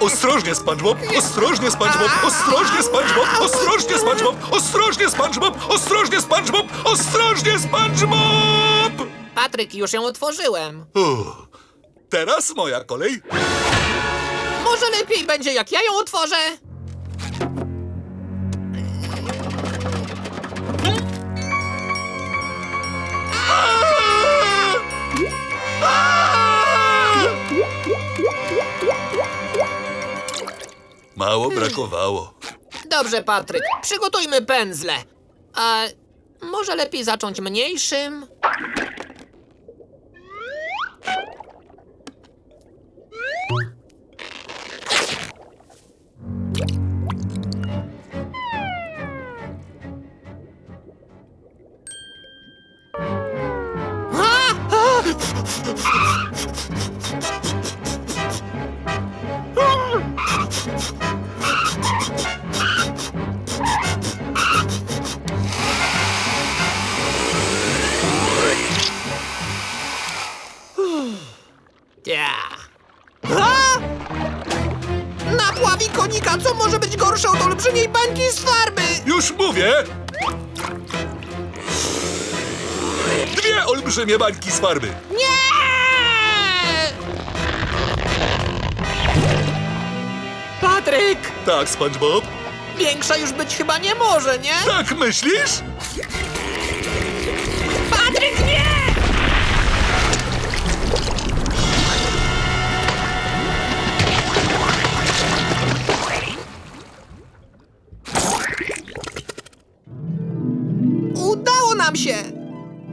Ostrożnie, SpongeBob! Ostrożnie, SpongeBob! Ostrożnie, SpongeBob! Ostrożnie, SpongeBob! Ostrożnie, SpongeBob! Ostrożnie, SpongeBob! Ostrożnie, SpongeBob! Patryk, już ją otworzyłem. Uff. Teraz moja kolej. Może lepiej będzie, jak ja ją otworzę? Mało brakowało. Dobrze, Patryk, przygotujmy pędzle. A może lepiej zacząć mniejszym? Ja. A! Napławi konika, co może być gorsze od olbrzymiej bańki z farby? Już mówię! Dwie olbrzymie bańki z farby. Nie! Patryk! Tak, SpongeBob? Większa już być chyba nie może, nie? Tak myślisz? Udało nam się!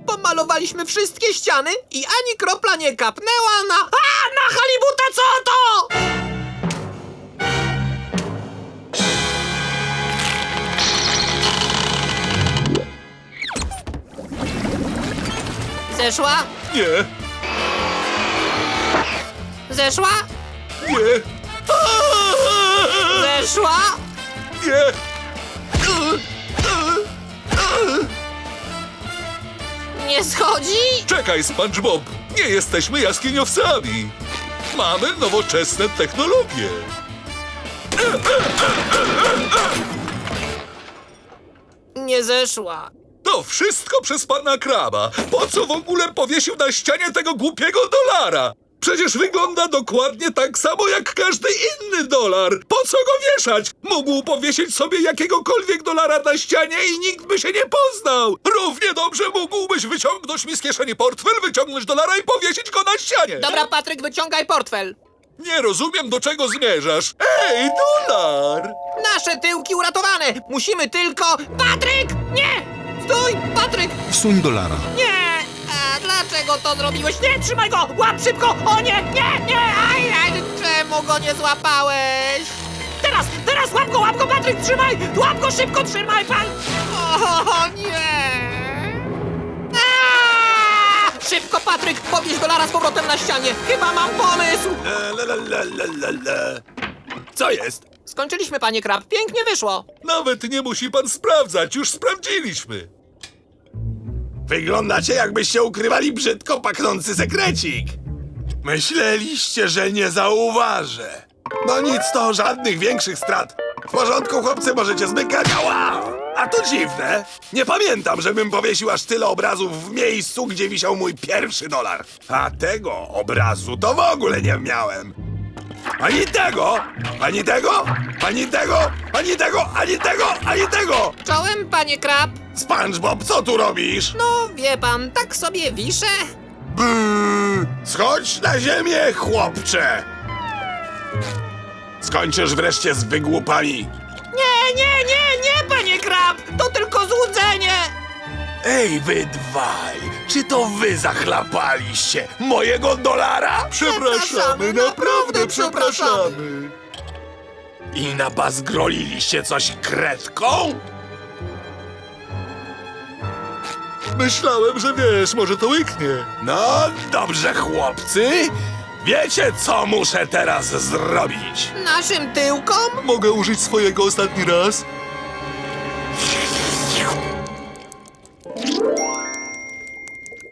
Pomalowaliśmy wszystkie ściany i ani kropla nie kapnęła na... A, na halibuta co to? Zeszła? Nie, Zeszła? nie. Zeszła? Nie. Nie schodzi? Czekaj, SpongeBob. Nie jesteśmy jaskiniowcami. Mamy nowoczesne technologie. Nie zeszła. To wszystko przez pana kraba. Po co w ogóle powiesił na ścianie tego głupiego dolara? Przecież wygląda dokładnie tak samo jak każdy inny dolar. Po co go wieszać? Mógł powiesić sobie jakiegokolwiek dolara na ścianie i nikt by się nie poznał. Równie dobrze mógłbyś wyciągnąć mi z kieszeni portfel, wyciągnąć dolara i powiesić go na ścianie. Dobra, Patryk, wyciągaj portfel. Nie rozumiem, do czego zmierzasz. Ej, dolar! Nasze tyłki uratowane. Musimy tylko... Patryk! Nie! Stój, Patryk! Wsuń dolara. Nie! Dlaczego to zrobiłeś? Nie, trzymaj go! Łap szybko! O nie, nie, nie! Aj, aj, czemu go nie złapałeś? Teraz, teraz łap go, łap go, Patryk, trzymaj! Łap go, szybko, trzymaj, pan! O nie! Aaa! Szybko, Patryk, powieź dolara z powrotem na ścianie. Chyba mam pomysł. Le, le, le, le, le, le. Co jest? Skończyliśmy, panie Krab. Pięknie wyszło. Nawet nie musi pan sprawdzać, już sprawdziliśmy. Wyglądacie jakbyście ukrywali brzydko pachnący sekrecik. Myśleliście, że nie zauważę. No nic to, żadnych większych strat. W porządku, chłopcy, możecie zmykać. Ała! A to dziwne. Nie pamiętam, żebym powiesił aż tyle obrazów w miejscu, gdzie wisiał mój pierwszy dolar. A tego obrazu to w ogóle nie miałem. Ani tego, ani tego, ani tego, ani tego, ani tego, ani tego! Czołem, panie Krab. SpongeBob, co tu robisz? No, wie pan, tak sobie wiszę. Brrr. Schodź na ziemię, chłopcze! Skończysz wreszcie z wygłupami. Nie, nie, nie, nie, panie Krab! To tylko złudzenie! Ej, wy dwaj, czy to wy zachlapaliście mojego dolara? Przepraszamy, naprawdę przepraszamy. I nabazgroliliście coś kredką? Myślałem, że wiesz, może to łyknie. No dobrze, chłopcy. Wiecie, co muszę teraz zrobić? Naszym tyłkom? Mogę użyć swojego ostatni raz?